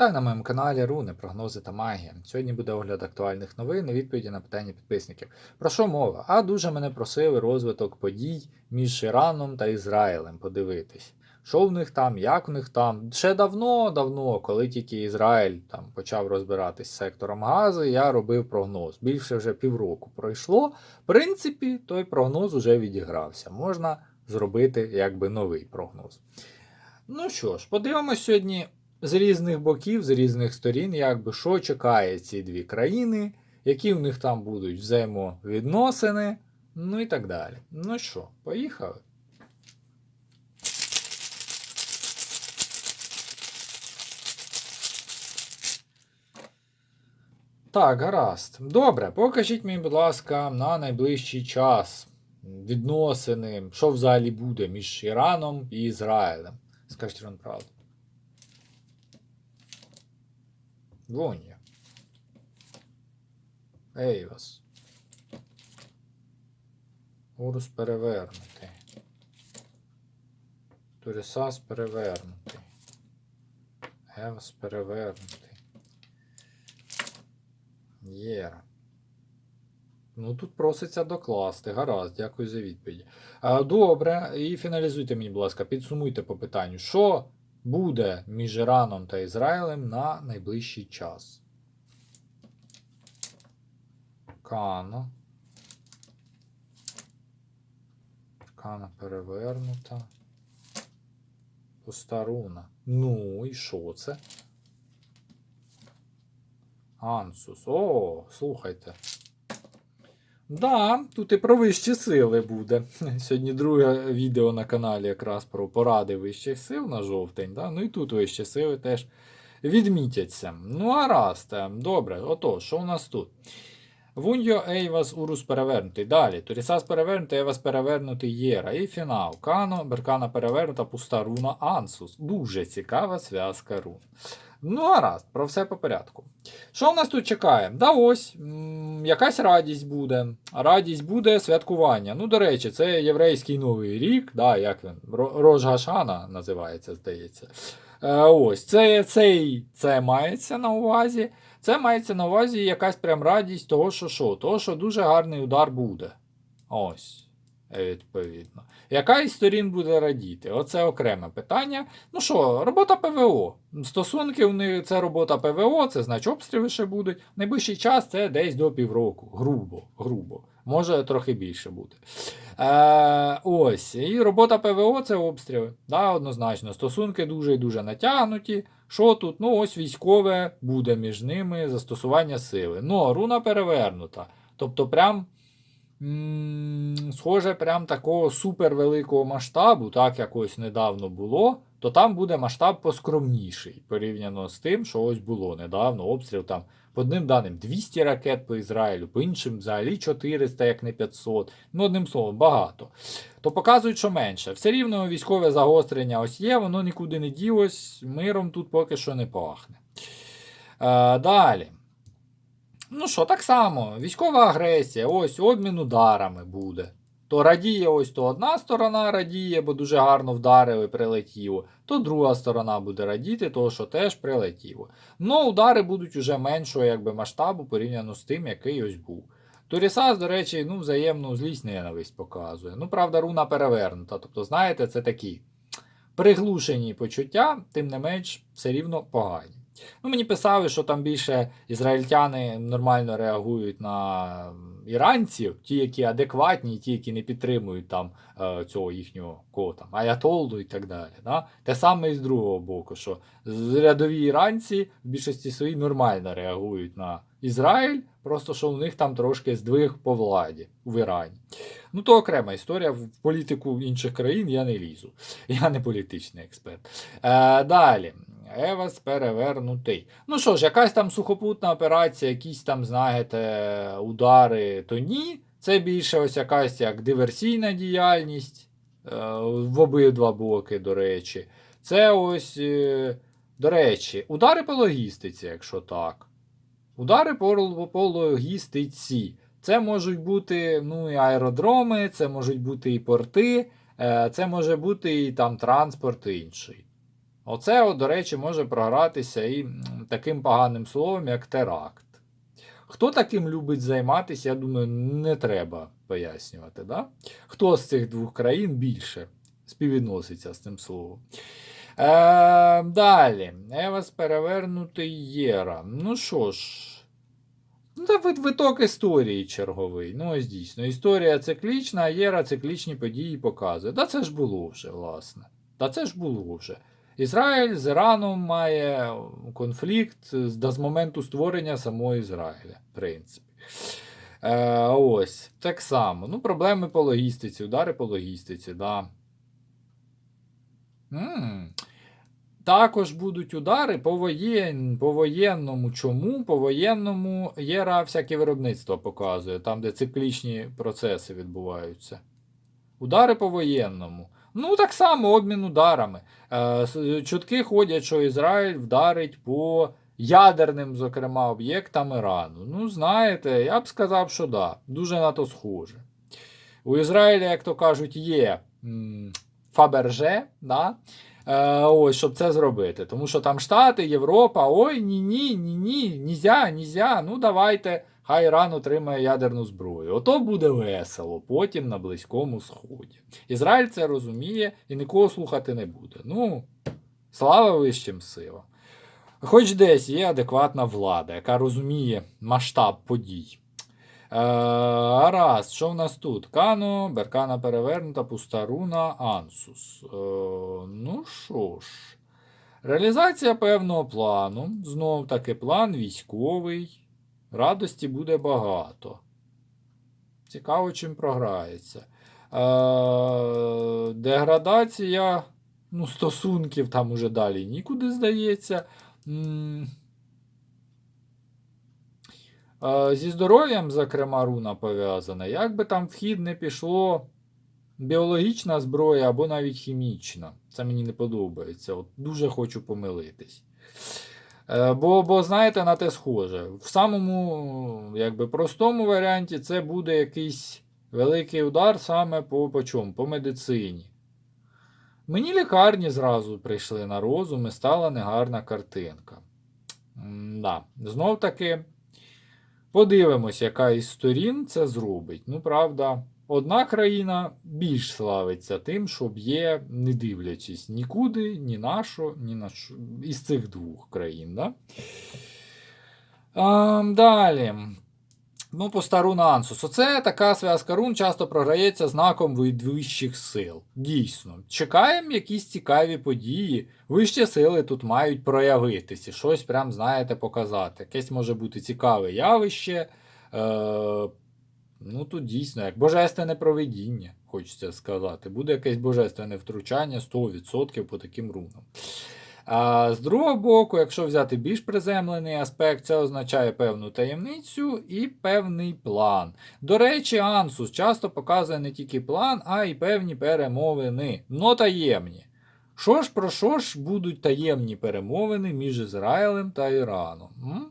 Вітаю на моєму каналі Руни, прогнози та магія. Сьогодні буде огляд актуальних новин і відповіді на питання підписників. Про що мова? А дуже мене просили розвиток подій між Іраном та Ізраїлем подивитись. Що в них там, як в них там. Ще давно-давно, коли тільки Ізраїль там почав розбиратись з сектором газу, я робив прогноз. Більше вже півроку пройшло. В принципі, той прогноз уже відігрався. Можна зробити якби новий прогноз. Ну що ж, подивимось сьогодні з різних боків, з різних сторін, якби що чекає ці дві країни, які в них там будуть взаємовідносини, ну і так далі. Ну що, поїхали? Так, гаразд. Добре, покажіть мені, будь ласка, на найближчий час відносини, що взагалі буде між Іраном і Ізраїлем. Скажіть вам правду. Вонья. Ейвас. Урус перевернутий. Турісас перевернутий. Евас перевернутий. Єра. Ну тут проситься докласти. Гаразд, дякую за відповідь. Добре, і фіналізуйте мені, будь ласка, підсумуйте по питанню, що буде між Іраном та Ізраїлем на найближчий час. Кана. Кана перевернута. Постаруна. Ну, і що це? Ансус. О, слухайте. Да, тут і про вищі сили буде. Сьогодні друге відео на каналі якраз про поради вищих сил на жовтень. Да? Ну і тут вищі сили теж відмітяться. Ну, а раз, добре, отож, що у нас тут? Вуньо Ейвас Урус перевернутий. Далі. Турісас перевернутий, Ейвас перевернутий Єра. І фінал. Кано, Беркана перевернута, пуста руна Ансус. Дуже цікава зв'язка рун. Ну, гаразд, про все по порядку. Що в нас тут чекає? Да ось, якась радість буде. Радість буде святкування. Ну, до речі, це єврейський новий рік, да, як він? Ро- Рож Гашана називається, здається. Е, ось, це, це, це мається на увазі. Це мається на увазі якась прям радість того, що що, того, що дуже гарний удар буде. Ось. Відповідно. Яка із сторін буде радіти? Оце окреме питання. Ну що, робота ПВО. Стосунки у них це робота ПВО, це значить обстріли ще будуть. Найближчий час це десь до півроку. Грубо, грубо. Може трохи більше бути. Е, ось. І робота ПВО це обстріли. Да, однозначно. Стосунки дуже і дуже натягнуті. Що тут? Ну, ось військове буде між ними застосування сили. Ну, руна перевернута. Тобто, прям. Схоже, прям такого супервеликого масштабу, так як ось недавно було, то там буде масштаб поскромніший порівняно з тим, що ось було недавно обстріл там по одним даним 200 ракет по Ізраїлю, по іншим взагалі 400, як не 500. Ну, одним словом, багато. То показують, що менше. Все рівно військове загострення ось є, воно нікуди не ділось, миром тут поки що не пахне. Е, далі. Ну що, так само, військова агресія, ось обмін ударами буде. То радіє ось то одна сторона радіє, бо дуже гарно вдарили, прилетіло, то друга сторона буде радіти, того, що теж прилетіло. Ну, удари будуть уже меншого якби, масштабу порівняно з тим, який ось був. Турісас, до речі, ну, взаємну злість ненависть показує. Ну, правда, руна перевернута. Тобто, знаєте, це такі приглушені почуття, тим не менш, все рівно погані. Ну, мені писали, що там більше ізраїльтяни нормально реагують на іранців, ті, які адекватні, ті, які не підтримують там цього їхнього кого там, аятоллу і так далі. Да? Те саме і з другого боку, що рядові іранці в більшості своїй нормально реагують на Ізраїль, просто що у них там трошки здвиг по владі в Ірані. Ну, то окрема історія. В політику інших країн я не лізу. Я не політичний експерт. Е, далі. Евас перевернутий. Ну що ж, якась там сухопутна операція, якісь там, знаєте, удари, то ні. Це більше ось якась як диверсійна діяльність е, в обидва боки, до речі. Це ось, е, до речі, удари по логістиці, якщо так. Удари по, по логістиці. Це можуть бути ну, і аеродроми, це можуть бути і порти, е, це може бути і там транспорт інший. Оце, до речі, може програтися і таким поганим словом, як теракт. Хто таким любить займатися, я думаю, не треба пояснювати. Да? Хто з цих двох країн більше співвідноситься з цим словом? Е, далі. Евас перевернутий Єра. Ну що ж. Ну, це виток історії черговий. Ну, ось дійсно. Історія циклічна, а Єра циклічні події показує. Та це ж було вже, власне. Та це ж було вже. Ізраїль з Іраном має конфлікт з, моменту створення самого Ізраїля, в принципі. Е, ось, так само. Ну, проблеми по логістиці, удари по логістиці, да. м Також будуть удари по, воєн... по воєнному. Чому? По воєнному єра всяке виробництво показує, там, де циклічні процеси відбуваються. Удари по воєнному. Ну, так само обмін ударами. Е, чутки ходять, що Ізраїль вдарить по ядерним, зокрема, об'єктам Ірану. Ну, знаєте, я б сказав, що да, дуже на то схоже. У Ізраїля, як то кажуть, є Фаберже, да? е, ось, щоб це зробити. Тому що там Штати, Європа, ой, ні-ні, ні-ні, нізя, нізя, ну давайте, хай Іран отримає ядерну зброю. Ото буде весело потім на Близькому Сході. Ізраїль це розуміє і нікого слухати не буде. Ну, слава вищим силам. Хоч десь є адекватна влада, яка розуміє масштаб подій. Е, Гаразд, що в нас тут? Кано, Беркана перевернута, пуста руна, Ансус. Е, ну що ж, реалізація певного плану. Знов таки план військовий. Радості буде багато. Цікаво, чим програється. Е, деградація ну, стосунків там уже далі нікуди здається. Е, Зі здоров'ям, зокрема, руна пов'язана. Як би там вхід не пішло, біологічна зброя або навіть хімічна. Це мені не подобається. От дуже хочу помилитись. Е, Бо, бо знаєте, на те схоже. В самому якби, простому варіанті це буде якийсь великий удар саме по, по чому? По медицині. Мені лікарні зразу прийшли на розум і стала негарна картинка. М-да. Знов таки. Подивимось, яка із сторін це зробить. Ну, правда, одна країна більш славиться тим, що б'є, не дивлячись нікуди, ні на що, ні на що. Із цих двох країн. Да? А, далі. Ну, по стару Нансус. Оце така зв'язка рун часто програється знаком вищих сил. Дійсно. Чекаємо якісь цікаві події. Вищі сили тут мають проявитися, щось прям, знаєте, показати. Якесь може бути цікаве явище. Ну, тут дійсно, як божественне провидіння, хочеться сказати. Буде якесь божественне втручання 100% по таким рунам. А з другого боку, якщо взяти більш приземлений аспект, це означає певну таємницю і певний план. До речі, Ансус часто показує не тільки план, а й певні перемовини, но таємні. Що ж про що ж будуть таємні перемовини між Ізраїлем та Іраном? М?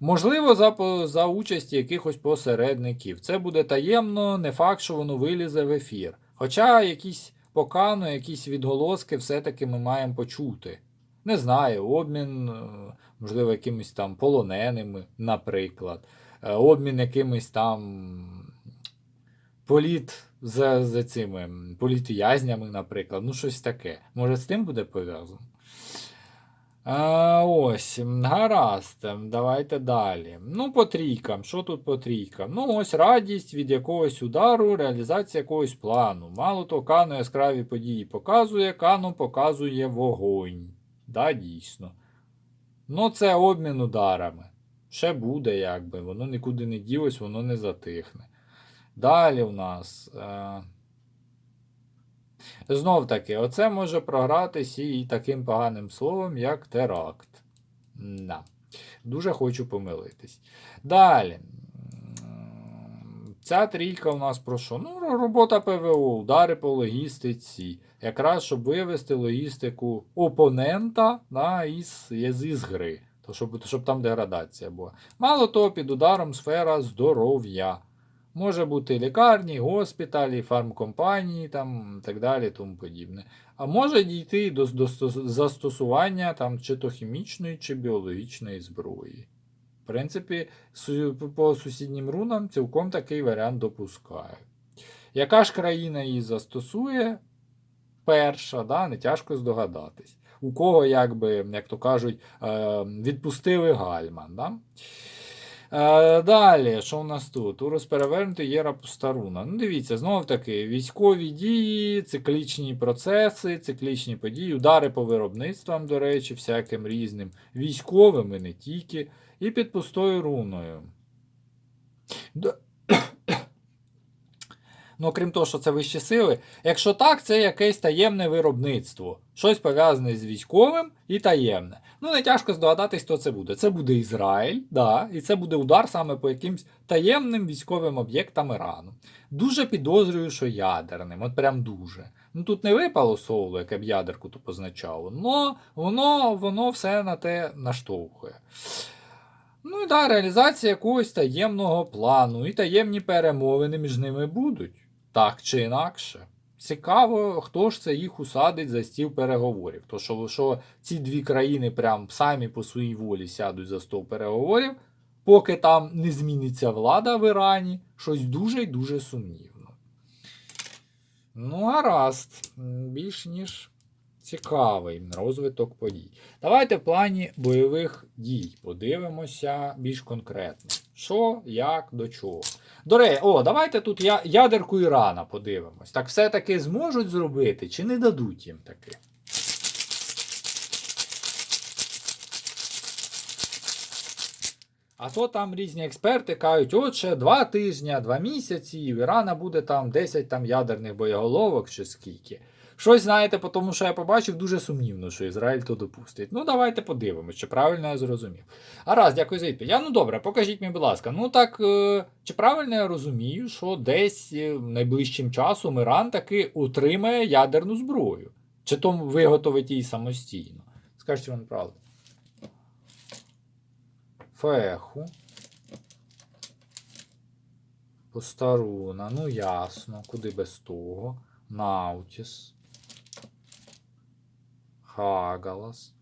Можливо, за, за участі якихось посередників. Це буде таємно, не факт, що воно вилізе в ефір. Хоча якісь покану, якісь відголоски все-таки ми маємо почути. Не знаю, обмін, е, можливо, якимись там полоненими, наприклад, Е, обмін якимись там політ за, за цими політв'язнями, наприклад. Ну, щось таке. Може, з тим буде пов'язано? А, ось, гаразд, ем, давайте далі. Ну, по трійкам. Що тут по трійкам? Ну, ось радість від якогось удару, реалізація якогось плану. Мало того, Кано яскраві події показує, Кано показує вогонь. Да, дійсно. Ну, це обмін ударами. Ще буде, якби. Воно нікуди не ділось, воно не затихне. Далі у нас. Е... Знов таки, оце може програтись і таким поганим словом, як теракт. Да. Дуже хочу помилитись. Далі. Ця трійка у нас про що? Ну, робота ПВО, удари по логістиці. Якраз щоб вивести логістику опонента да, із, із, із гри. То щоб, щоб там деградація була. Мало того, під ударом сфера здоров'я. Може бути лікарні, госпіталі, фармкомпанії, там, так далі, тому подібне. А може дійти до, застосування там, чи то хімічної, чи біологічної зброї. В принципі, по сусіднім рунам цілком такий варіант допускаю. Яка ж країна її застосує? Перша, да, не тяжко здогадатись. У кого, якби, як то кажуть, е, відпустили гальман. Да? Е, далі, що у нас тут? Урус перевернутий Єра Пустаруна. Ну, дивіться, знову таки, військові дії, циклічні процеси, циклічні події, удари по виробництвам, до речі, всяким різним, військовим і не тільки, і під пустою руною. Ну, крім того, що це вищі сили. Якщо так, це якесь таємне виробництво. Щось пов'язане з військовим і таємне. Ну, не тяжко здогадатись, хто це буде. Це буде Ізраїль, да, і це буде удар саме по якимсь таємним військовим об'єктам Ірану. Дуже підозрюю, що ядерним, от прям дуже. Ну тут не випало соло, яке б ядерку то позначало, но воно, воно все на те наштовхує. Ну і да, реалізація якогось таємного плану, і таємні перемовини між ними будуть. Так чи інакше. Цікаво, хто ж це їх усадить за стіл переговорів. То що, що ці дві країни прям самі по своїй волі сядуть за стол переговорів, поки там не зміниться влада в Ірані, щось дуже й дуже сумнівно. Ну, гаразд, більш ніж цікавий розвиток подій. Давайте в плані бойових дій подивимося більш конкретно. Що, як, до чого. До речі, о, давайте тут ядерку Ірана подивимось. Так все-таки зможуть зробити чи не дадуть їм таки? А то там різні експерти кажуть, от ще два тижні, два місяці, і в Ірана буде там 10 там ядерних боєголовок чи скільки. Щось знаєте, по тому що я побачив, дуже сумнівно, що Ізраїль то допустить. Ну, давайте подивимось, чи правильно я зрозумів. А раз, дякую за відповідь. Я, ну добре, покажіть мені, будь ласка. Ну так, е, чи правильно я розумію, що десь е, найближчим часом Іран таки отримає ядерну зброю? Чи то виготовить її самостійно? Скажіть вам правду. Феху. Постаруна, ну ясно, куди без того. Наутіс. Хагалас.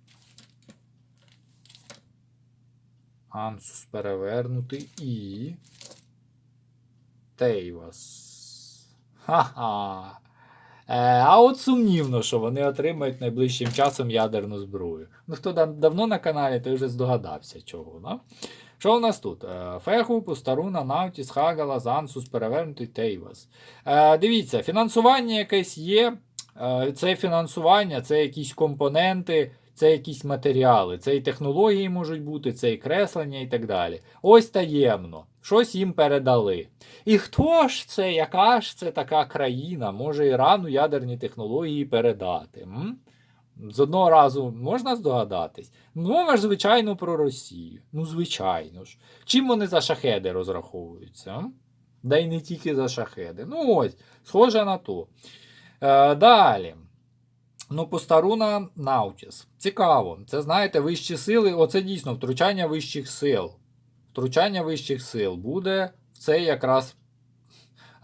Ансус перевернутий і. Тейвас. Ха-ха. Е, а от сумнівно, що вони отримають найближчим часом ядерну зброю. Ну, хто да- давно на каналі, той вже здогадався чого. Да? Що у нас тут? Е, Феху, Пустаруна, Наутіс, Хагалас, Ансус, перевернутий Тейвас. Е, дивіться, фінансування якесь є. Е, Це фінансування, це якісь компоненти, це якісь матеріали, це і технології можуть бути, це і креслення і так далі. Ось таємно. Щось їм передали. І хто ж це, яка ж це така країна може Ірану ядерні технології передати? М? З одного разу можна здогадатись? Мова ж, звичайно, про Росію. Ну, звичайно ж. Чим вони за шахеди розраховуються? м? Да й не тільки за шахеди. Ну ось, схоже на то. Е, далі. Ну, постаруна Наутіс. Цікаво. Це, знаєте, вищі сили. Оце дійсно втручання вищих сил. Втручання вищих сил буде в це якраз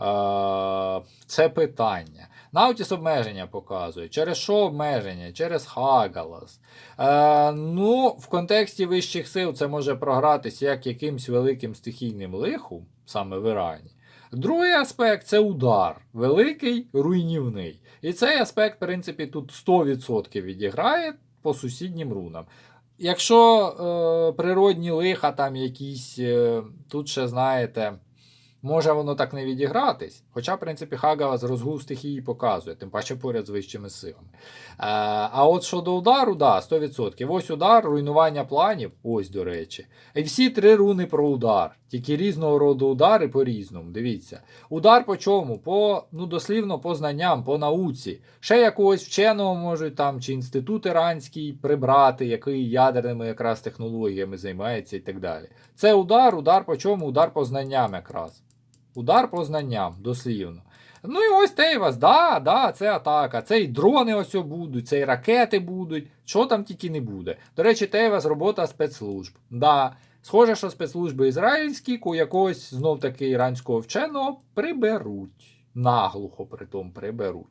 е, це питання. Наутіс обмеження показує. Через що обмеження? Через Хагалас. Е, ну, в контексті вищих сил це може програтися як якимсь великим стихійним лихом, саме в Ірані. Другий аспект це удар. Великий, руйнівний. І цей аспект, в принципі, тут 100% відіграє по сусіднім рунам. Якщо е, природні лиха там якісь, е, тут ще знаєте, може воно так не відігратись. Хоча, в принципі, Хагава з розгул стихії показує, тим паче поряд з вищими силами. Е, а от щодо удару, да, 100%. Ось удар, руйнування планів, ось до речі. І всі три руни про удар. Тільки різного роду удари по-різному. Дивіться. Удар по чому? По, ну, дослівно по знанням, по науці. Ще якогось вченого можуть там, чи інститут іранський прибрати, який ядерними якраз технологіями займається і так далі. Це удар, удар по чому? Удар по знанням якраз. Удар по знанням, дослівно. Ну і ось Тейвас, да, да, це атака. Це і дрони ось будуть, це і ракети будуть. Що там тільки не буде. До речі, Тейвас робота спецслужб. Да, Схоже, що спецслужби ізраїльські у якогось знов таки іранського вченого приберуть. Наглухо притом приберуть.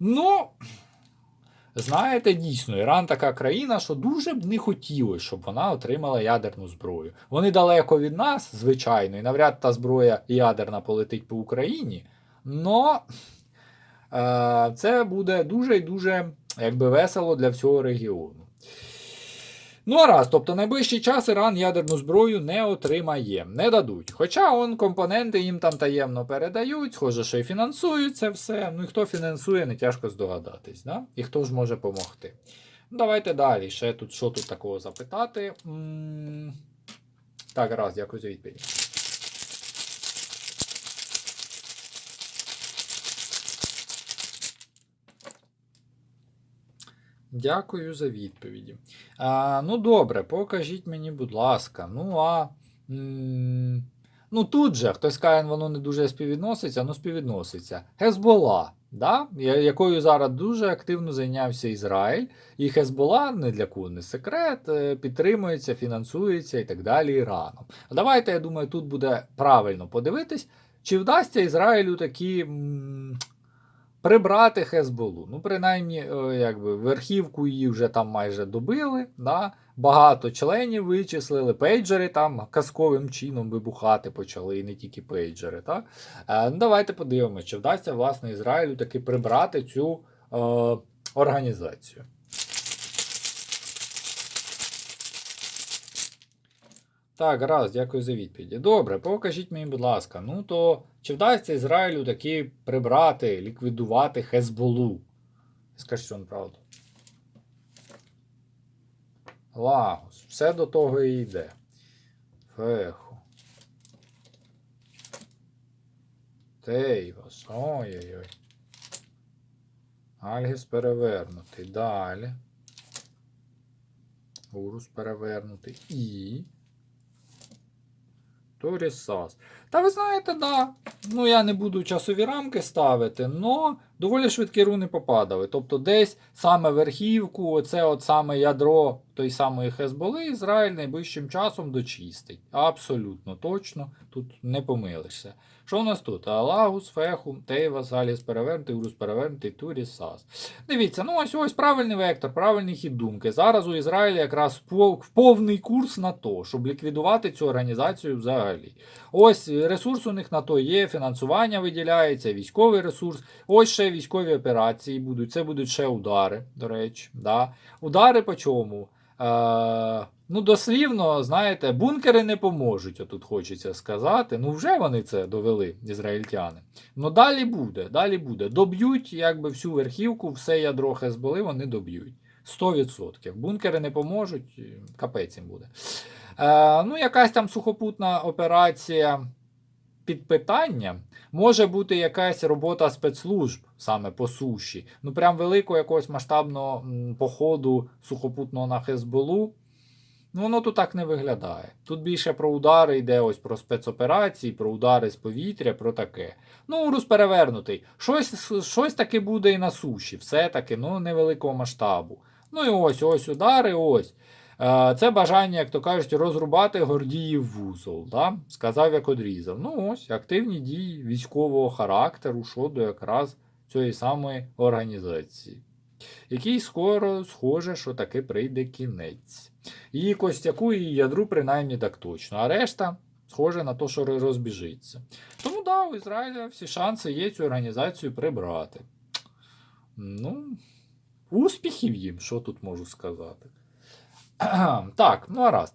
Ну, знаєте, дійсно, Іран така країна, що дуже б не хотілося, щоб вона отримала ядерну зброю. Вони далеко від нас, звичайно, і навряд та зброя ядерна полетить по Україні. Но е, це буде дуже і дуже якби, весело для всього регіону. Ну, а раз, тобто найближчий час Іран ядерну зброю не отримає, не дадуть. Хоча он компоненти їм там таємно передають, схоже, що і фінансують це все. Ну і хто фінансує, не тяжко здогадатись. Да? І хто ж може допомогти. Ну, давайте далі. Ще тут що тут такого запитати. М, Так, раз, дякую за відповідь. Дякую за відповіді. А, ну добре, покажіть мені, будь ласка. Ну а. м, Ну тут же хтось каже, воно не дуже співвідноситься, ну співвідноситься. Хезбола, да? якою зараз дуже активно зайнявся Ізраїль. І Хезбола не для кого не секрет, е, підтримується, фінансується і так далі Іраном. А Давайте, я думаю, тут буде правильно подивитись, чи вдасться Ізраїлю такі. м, Прибрати Хезболу. Ну, принаймні, е, якби верхівку її вже там майже добили. Да? Багато членів вичислили, пейджери там казковим чином вибухати почали, і не тільки пейджери. Так? Е, ну, давайте подивимося, чи вдасться власне Ізраїлю таки прибрати цю е, організацію. Так, раз, дякую за відповіді. Добре, покажіть мені, будь ласка. Ну то чи вдасться Ізраїлю таки прибрати, ліквідувати Хезболу? Скажіть вам правду. Лагос, все до того і йде. Феху. Тейвас. Ой-ой-ой. Альгіс перевернутий. Далі. Урус перевернутий. І. Торісас. Та ви знаєте, да. Ну я не буду часові рамки ставити, но доволі швидкі руни попадали. Тобто десь саме верхівку, оце от саме ядро той самої Хезболи, Ізраїль найближчим часом дочистить. Абсолютно точно, тут не помилишся. Що у нас тут? Алагус, Фехум, Тейвас, Аліс перевернутий, Урус перевернутий, Туріс, Сас. Дивіться, ну ось ось правильний вектор, правильний хід думки. Зараз у Ізраїлі якраз пов- повний курс на то, щоб ліквідувати цю організацію взагалі. Ось ресурс у них на то є, фінансування виділяється, військовий ресурс. Ось ще військові операції будуть. Це будуть ще удари, до речі. Да. Удари по чому? Е, ну, дослівно, знаєте, бункери не поможуть, отут хочеться сказати. Ну, вже вони це довели, ізраїльтяни. Ну, далі буде, далі буде. Доб'ють якби всю верхівку, все ядро Хезболи вони доб'ють. 100%. Бункери не поможуть, капець їм буде. Е, ну, якась там сухопутна операція під питанням. Може бути якась робота спецслужб саме по суші. Ну, прям великого якогось масштабного походу сухопутного на Хезболу. Ну, воно тут так не виглядає. Тут більше про удари йде ось про спецоперації, про удари з повітря, про таке. Ну, Урус перевернутий. Щось, щось таки буде і на суші, все-таки, ну, невеликого масштабу. Ну і ось, ось удари, ось. Е, Це бажання, як то кажуть, розрубати Гордіїв вузол. Да? Сказав, як одрізав. Ну ось, активні дії військового характеру щодо якраз цієї самої організації. Який скоро схоже, що таки прийде кінець. Її костяку і ядру, принаймні так точно. А решта схоже на те, що розбіжиться. Тому да, у Ізраїля всі шанси є цю організацію прибрати. Ну, успіхів їм, що тут можу сказати. Так, ну гаразд.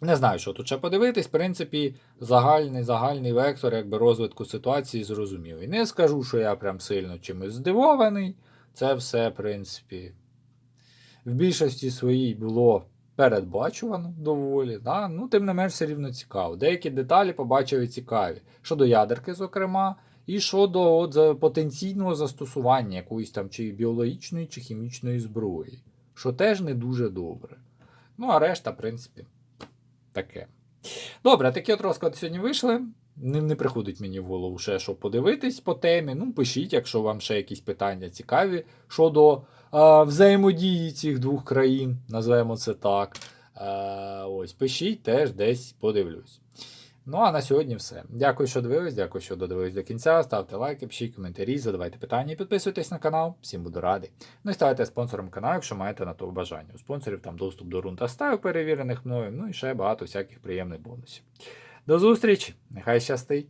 Не знаю, що тут ще подивитись. В принципі, загальний загальний вектор якби, розвитку ситуації зрозумілий. Не скажу, що я прям сильно чимось здивований. Це все, в принципі, в більшості своїй було передбачувано доволі. Да? Ну, тим не менш, все рівно цікаво. Деякі деталі побачили цікаві. Щодо ядерки, зокрема, і щодо от, потенційного застосування якоїсь там чи біологічної, чи хімічної зброї що теж не дуже добре. Ну, а решта, в принципі, таке. Добре, такі от розклади сьогодні вийшли. Не, не приходить мені в голову ще, щоб подивитись по темі. Ну, пишіть, якщо вам ще якісь питання цікаві щодо е, взаємодії цих двох країн, називаємо це так. Е, ось, пишіть теж десь подивлюсь. Ну а на сьогодні все. Дякую, що дивились, дякую, що додивились до кінця. Ставте лайки, пишіть коментарі, задавайте питання і підписуйтесь на канал. Всім буду радий. Ну і ставайте спонсором каналу, якщо маєте на то бажання. У спонсорів там доступ до рунта став, перевірених мною, ну і ще багато всяких приємних бонусів. До зустрічі! Нехай щастить!